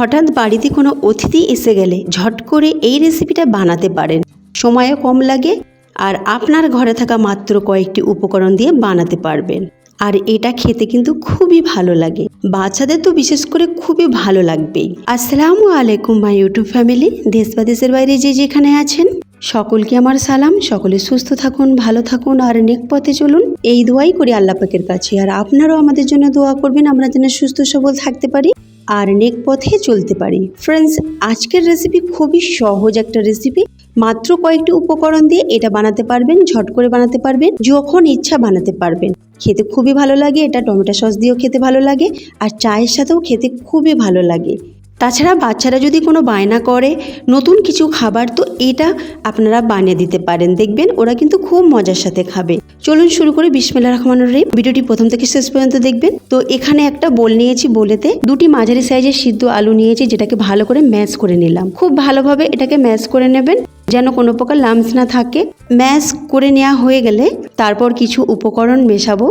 হঠাৎ বাড়িতে কোনো অতিথি এসে গেলে ঝট করে এই রেসিপিটা বানাতে পারেন। সময়ও কম লাগে আর আপনার ঘরে থাকা মাত্র কয়েকটি উপকরণ দিয়ে বানাতে পারবেন। আর এটা খেতে কিন্তু খুবই ভালো লাগে। বাচ্চাদের তো বিশেষ করে খুবই ভালো লাগবেই। আসসালামু আলাইকুম মাই ইউটিউব ফ্যামিলি দেশ বা দেশের বাইরে যে যেখানে আছেন, সকলকে আমার সালাম। সকলে সুস্থ থাকুন, ভালো থাকুন আর নেক পথে চলুন। এই দোয়াই করি আল্লাহ পাকের কাছে। আর আপনারাও আমাদের জন্য দোয়া করবেন। আমরা যেন সুস্থ সবল থাকতে পারি। আর নেক পথে চলতে পারি। ফ্রেন্ডস আজকের রেসিপি খুবই সহজ একটা রেসিপি মাত্র কয়েকটি উপকরণ দিয়ে এটা বানাতে পারবেন, ঝট করে বানাতে পারবেন, যখন ইচ্ছা বানাতে পারবেন। খেতে খুবই ভালো লাগে, এটা টমেটো সস দিয়েও খেতে ভালো লাগে, আর চায়ের সাথেও খেতে খুবই ভালো লাগে। তাছাড়া বাচ্চারা যদি কোনো বায়না করে, নতুন কিছু খাবার, তো এটা আপনারা বানিয়ে দিতে পারেন। দেখবেন ওরা কিন্তু খুব মজার সাথে খাবে। চলুন শুরু করে বিসমিল্লা রহমানুর রহিম। ভিডিওটি প্রথম থেকে শেষ পর্যন্ত দেখবেন। তো এখানে একটা বোল নিয়েছি বলেতে। দুটি মাঝারি সাইজের সিদ্ধ আলু নিয়েছি, যেটাকে ভালো করে ম্যাশ করে নিলাম। খুব ভালোভাবে এটাকে ম্যাশ করে নেবেন, যেন কোনো প্রকার লামস না থাকে। ম্যাশ করে নেওয়া হয়ে গেলে তারপর কিছু উপকরণ মেশাবো।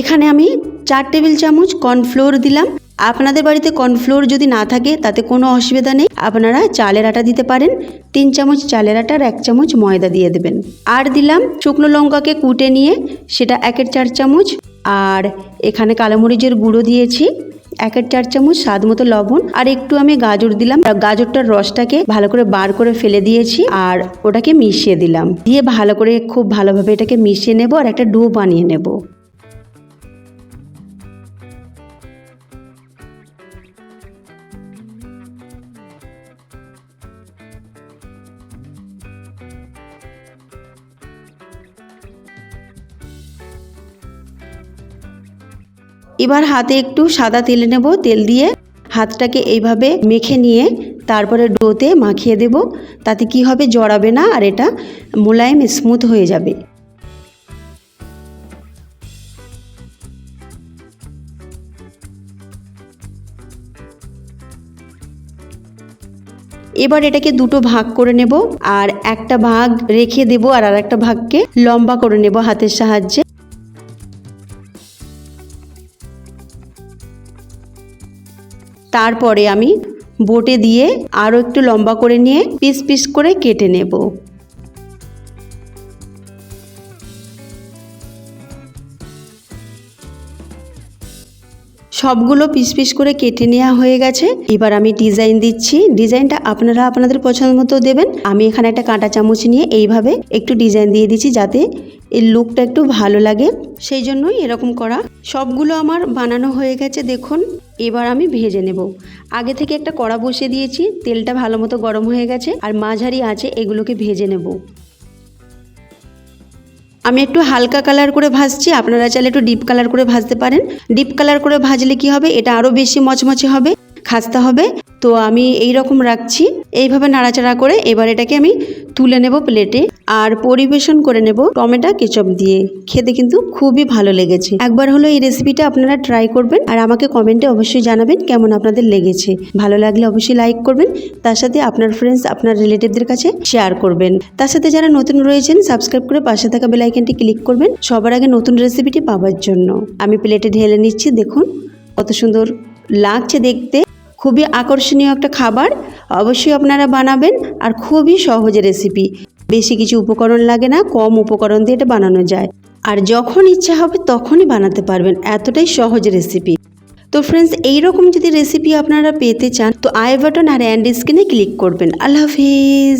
এখানে আমি চার টেবিল চামচ কর্নফ্লোর দিলাম। আপনাদের বাড়িতে কর্নফ্লোর যদি না থাকে, তাতে কোনো অসুবিধা নেই। আপনারা চালের আটা দিতে পারেন। তিন চামচ চালের আটা আর এক চামচ ময়দা দিয়ে দেবেন। আর দিলাম শুকনো লঙ্কাকে কুটে নিয়ে, সেটা একের চার চামচ। আর এখানে কালোমরিচের গুঁড়ো দিয়েছি, একের চার চামচ স্বাদ মতো লবণ। আর একটু আমি গাজর দিলাম। গাজরটার রসটাকে ভালো করে বার করে ফেলে দিয়েছি। আর ওটাকে মিশিয়ে দিলাম। দিয়ে ভালো করে, খুব ভালোভাবে এটাকে মিশিয়ে নেব। আর একটা ডো বানিয়ে নেব। এবার হাতে একটু সাদা তেল নেব, তেল দিয়ে হাতটাকে এইভাবে মেখে নিয়ে তারপরে ডোতে মাখিয়ে দেব। তাতে কি হবে জড়াবে না আর এটা মোলায়েম স্মুথ হয়ে যাবে। এবার এটাকে দুটো ভাগ করে নেব আর একটা ভাগ রেখে দেব আর আর একটা ভাগকে লম্বা করে নেব হাতের সাহায্যে। তারপরে আমি বোটে দিয়ে আরও একটু লম্বা করে নিয়ে পিস পিস করে কেটে নেব। সবগুলো পিস পিস করে কেটে নেওয়া হয়ে গেছে। এবার আমি ডিজাইন দিচ্ছি। ডিজাইনটা আপনারা আপনাদের পছন্দ মতো দেবেন। আমি এখানে একটা কাঁটা চামচ নিয়ে এইভাবে একটু ডিজাইন দিয়ে দিচ্ছি যাতে এর লুকটা একটু ভালো লাগে। সেই জন্যই এরকম করা। সবগুলো আমার বানানো হয়ে গেছে, দেখুন। এবার আমি ভেজে নেব। আগে থেকে একটা কড়া বসিয়ে দিয়েছি, তেলটা ভালো মতো গরম হয়ে গেছে, আর মাঝারি আছে এগুলোকে ভেজে নেব। আমি একটু হালকা কালার করে ভাজছি, আপনারা চাইলে একটু ডিপ কালার করে ভাজতে পারেন। ডিপ কালার করে ভাজলে কি হবে? এটা আরও বেশি মচমচে হবে। খাস্তা হবে। তো আমি এই রকম রাখছি। এইভাবে নাড়াচাড়া করে এবার এটাকে আমি তুলে নেব প্লেটে আর পরিবেশন করে নেব টমেটো, কেচপ দিয়ে। খেতে কিন্তু খুবই ভালো লেগেছে। একবার হলো এই রেসিপিটা আপনারা ট্রাই করবেন আর আমাকে কমেন্টে অবশ্যই জানাবেন কেমন আপনাদের লেগেছে। ভালো লাগলে অবশ্যই লাইক করবেন, তার সাথে আপনার ফ্রেন্ডস আপনার রিলেটিভদের কাছে শেয়ার করবেন। তার সাথে যারা নতুন রয়েছেন সাবস্ক্রাইব করে পাশে থাকা বেলাইকনটি ক্লিক করবেন সবার আগে নতুন রেসিপিটি পাওয়ার জন্য। আমি প্লেটে ঢেলে নিচ্ছি, দেখুন কত সুন্দর লাগছে দেখতে। খুবই আকর্ষণীয় একটা খাবার। অবশ্যই আপনারা বানাবেন আর খুবই সহজ রেসিপি বেশি কিছু উপকরণ লাগে না, কম উপকরণ দিয়ে এটা বানানো যায়। আর যখন ইচ্ছা হবে তখনই বানাতে পারবেন, এতটাই সহজ রেসিপি তো ফ্রেন্ডস এইরকম যদি রেসিপি আপনারা পেতে চান, তো আই বাটন আর অ্যান্ড স্ক্রিনে ক্লিক করবেন। আল্লাহ হাফিজ!